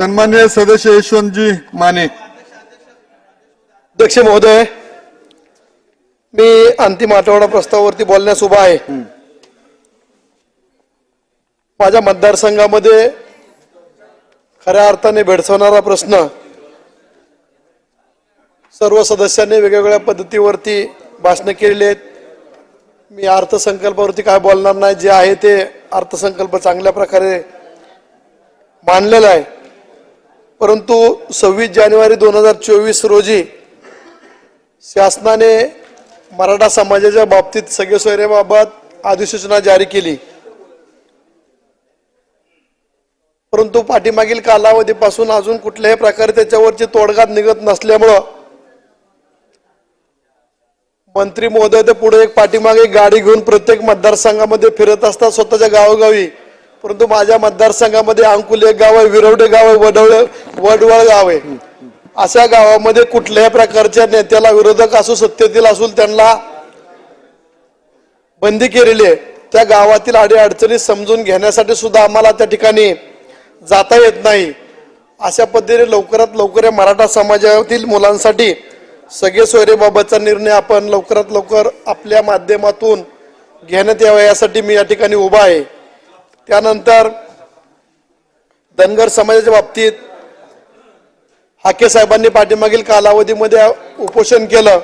सन्मान्य सदस्य यशवंतजी माने। अध्यक्ष महोदय मी अंतिम आठवडा प्रस्तावावरती बोलण्यास उभा आहे. माझ्या मतदारसंघामध्ये खऱ्या अर्थाने भेडसावणारा प्रश्न सर्व सदस्यांनी वेगवेगळ्या पद्धतीवरती भाषणं केलेली आहेत. मी अर्थसंकल्पावरती काय बोलणार नाही जे आहे ते अर्थसंकल्प चांगल्या प्रकारे मांडलेला आहे. परंतु सव्वीस जानेवारी दोन हजार चोवीस रोजी शासनाने मराठा समाजाच्या बाबतीत सगळे सोयऱ्याबाबत अधिसूचना जारी केली. परंतु पाठीमागील कालावधीपासून अजून कुठल्याही प्रकारे त्याच्यावरची तोडगात निघत नसल्यामुळं मंत्री महोदय ते पुढे एक पाठीमागे गाडी घेऊन प्रत्येक मतदारसंघामध्ये फिरत असतात स्वतःच्या गावोगावी. परंतु माझ्या मतदारसंघामध्ये अंकुल एक गाव आहे विरवडे गाव आहे वडवळ वडवळ गाव आहे. अशा गावामध्ये कुठल्याही प्रकारच्या नेत्याला विरोधक असू सत्तेतील असून त्यांना बंदी केलेली आहे. त्या गावातील अडीअडचणी समजून घेण्यासाठी सुद्धा आम्हाला त्या ठिकाणी जाता येत नाही. अशा पद्धतीने लवकरात लवकर मराठा समाजातील मुलांसाठी सगळे सोयरेबाबतचा निर्णय आपण लवकरात लवकर आपल्या माध्यमातून घेण्यात यावा यासाठी मी या ठिकाणी उभा आहे. त्यानंतर धनगर समाजाच्या बाबतीत हाके साहेबांनी पाठीमागील कालावधीमध्ये उपोषण केलं.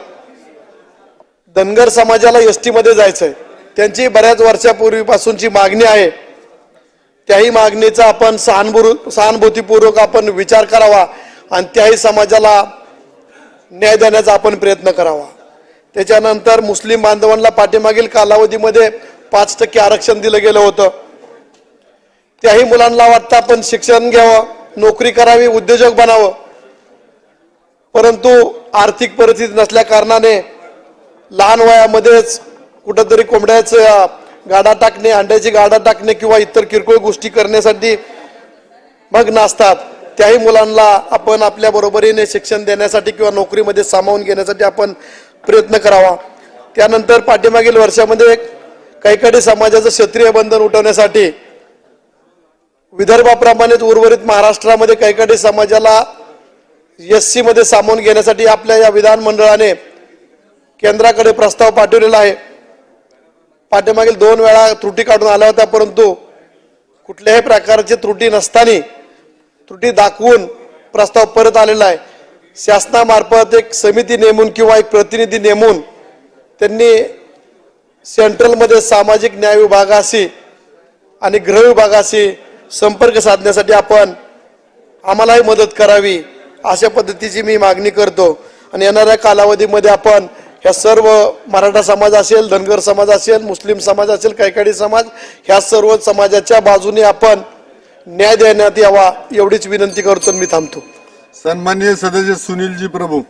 धनगर समाजाला एसमध्ये जायचंय. त्यांची बऱ्याच वर्षापूर्वीपासूनची मागणी आहे. त्याही मागणीचा आपण सहानुभू सहानुभूतीपूर्वक आपण विचार करावा आणि त्याही समाजाला न्याय देण्याचा आपण प्रयत्न करावा. त्याच्यानंतर मुस्लिम बांधवांना पाठीमागील कालावधीमध्ये पाच टक्के आरक्षण दिलं गेलं होतं. त्याही मुलांना वाटतं आपण शिक्षण घ्यावं नोकरी करावी उद्योजक बनावं. परंतु आर्थिक परिस्थिती नसल्या कारणाने लहान वयामध्येच कुठंतरी कोंबड्याचं गाडा टाकणे अंड्याची गाडा टाकणे किंवा इतर किरकोळ गोष्टी करण्यासाठी मग नाचतात. त्याही मुलांना आपण आपल्या बरोबरीने शिक्षण देण्यासाठी किंवा नोकरीमध्ये सामावून घेण्यासाठी आपण प्रयत्न करावा. त्यानंतर पाठीमागील वर्षामध्ये कैकडी समाजाचं क्षत्रिय बंधन उठवण्यासाठी विदर्भाप्रमाणेच उर्वरित महाराष्ट्रामध्ये कैकाडी समाजाला एस सीमध्ये सामावून घेण्यासाठी आपल्या या विधानमंडळाने केंद्राकडे प्रस्ताव पाठवलेला आहे. पाठीमागील दोन वेळा त्रुटी काढून आल्या होत्या परंतु कुठल्याही प्रकारची त्रुटी नसताना त्रुटी दाखवून प्रस्ताव परत आलेला आहे. शासनामार्फत एक समिती नेमून किंवा एक प्रतिनिधी नेमून त्यांनी सेंट्रलमध्ये सामाजिक न्याय विभागाशी आणि गृह विभागाशी संपर्क साधण्यासाठी आपण आम्हालाही मदत करावी अशा पद्धतीची मी मागणी करतो. आणि येणाऱ्या कालावधीमध्ये आपण ह्या सर्व मराठा समाज असेल धनगर समाज असेल मुस्लिम समाज असेल कैकाडी समाज ह्या सर्व समाजाच्या बाजूने आपण न्याय देण्यात यावा एवढीच विनंती करतो आणि मी थांबतो. सन्मान्य सदस्य सुनीलजी प्रभू.